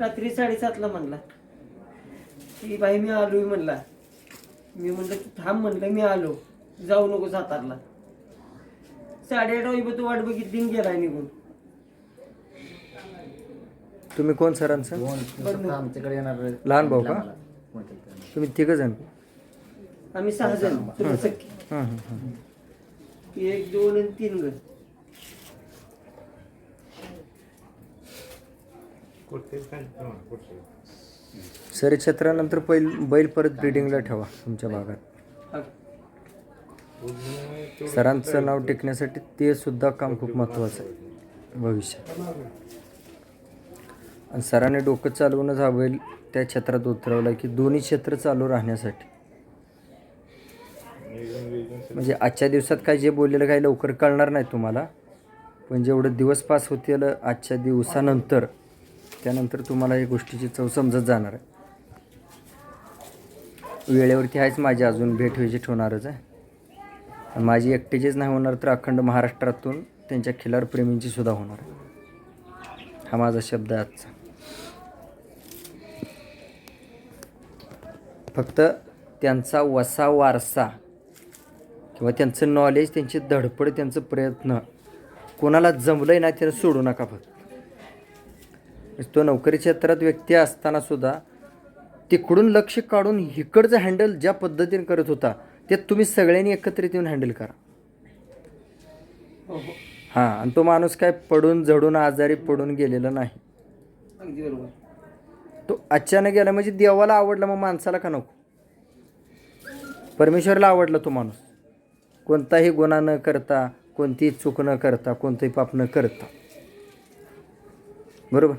रात्री साडेसातला म्हणला. की बाई मी आलोय म्हणला. मी म्हणलं तू थांब म्हणलं मी आलो. जाऊ नको सातारला. साडेआठ वाजेपर्यंत वाट बघितली आणि गेलाय निघून. तुम्ही कोण सरांचं. आमच्याकडे येणार लहान भाऊ का? तुम्ही तिघ जण आम्ही सहा जण सख्खी हं, हं, हं. एक दोन आणि तीन गण सर क्षेत्रानंतर बैल बैल परत ब्रिडिंगला ठेवा तुमच्या भागात. सरांचं नाव टिकण्यासाठी ते सुद्धा काम खूप महत्त्वाचं आहे. भविष्यात. आणि सरांनी डोकं चालवूनच हा बैल त्या क्षेत्रात उतरवला की दोन्ही क्षेत्र चालू राहण्यासाठी. म्हणजे आजच्या दिवसात काय जे बोललेलं काही लवकर कळणार नाही तुम्हाला पण जेवढं दिवस पास होतील आजच्या दिवसानंतर त्यानंतर तुम्हाला या गोष्टीची चव समजत जाणार आहे. वेळेवरती आहेच माझी अजून भेट व्हिजिट होणारच आहे. आणि माझी एकटीचीच नाही होणार तर अखंड महाराष्ट्रातून त्यांच्या खिलार प्रेमींची सुद्धा होणार आहे. हा माझा शब्द आहे आजचा. फक्त त्यांचा वसा वारसा किंवा त्यांचं नॉलेज त्यांची धडपड त्यांचं प्रयत्न कोणाला जमलंय ना त्याला सोडू नका फक्त. तो नोकरी क्षेत्रात व्यक्ती असताना सुद्धा तिकडून लक्ष काढून इकडचं हँडल ज्या पद्धतीने करत होता ते तुम्ही सगळ्यांनी एकत्रित येऊन हँडल करा. हो हो. हां आणि तो माणूस काय पडून झडून आजारी पडून गेलेला नाही. अगदी बरोबर. तो अचानक गेला म्हणजे देवाला आवडला मग माणसाला का नको? परमेश्वरला आवडला तो माणूस. कोणताही गुन्हा न करता कोणतीही चूक न करता कोणतंही पाप न करता. बरोबर?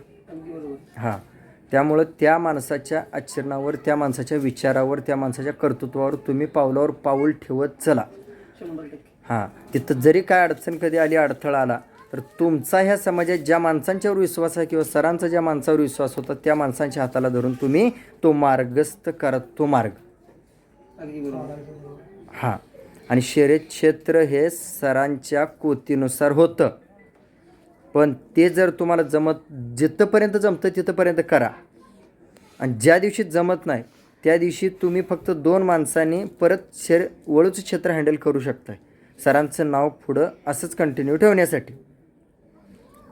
हां. त्यामुळं त्या माणसाच्या आचरणावर त्या माणसाच्या विचारावर त्या माणसाच्या कर्तृत्वावर तुम्ही पावलावर पाऊल ठेवत चला. हां. तिथं जरी काय अडचण कधी आली अडथळा आला तर तुमचा ह्या समाजात ज्या माणसांच्यावर विश्वास आहे किंवा सरांचा ज्या माणसावर विश्वास होता त्या माणसांच्या हाताला धरून तुम्ही तो मार्गस्थ करत तो मार्ग. हां. आणि शर्यत क्षेत्र हे सरांच्या कोतीनुसार होतं. पण ते जर तुम्हाला जमत जिथंपर्यंत जमतं तिथंपर्यंत करा. आणि ज्या दिवशी जमत नाही त्या दिवशी तुम्ही फक्त दोन माणसांनी परत शर वळूचं क्षेत्र हँडल करू शकताय. सरांचं नाव पुढं असंच कंटिन्यू ठेवण्यासाठी.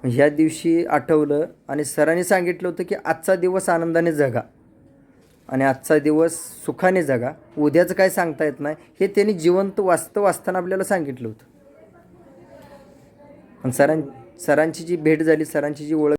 ह्या दिवशी आठवलं आणि सरांनी सांगितलं होतं की आजचा दिवस आनंदाने जगा. आणि आजचा दिवस सुखाने जगा. उद्याचं काय सांगता येत नाही हे त्यांनी जिवंत वास्तव वाचताना आपल्याला सांगितलं होतं. आणि सरां सरांची जी भेट झाली सरांची जी ओळख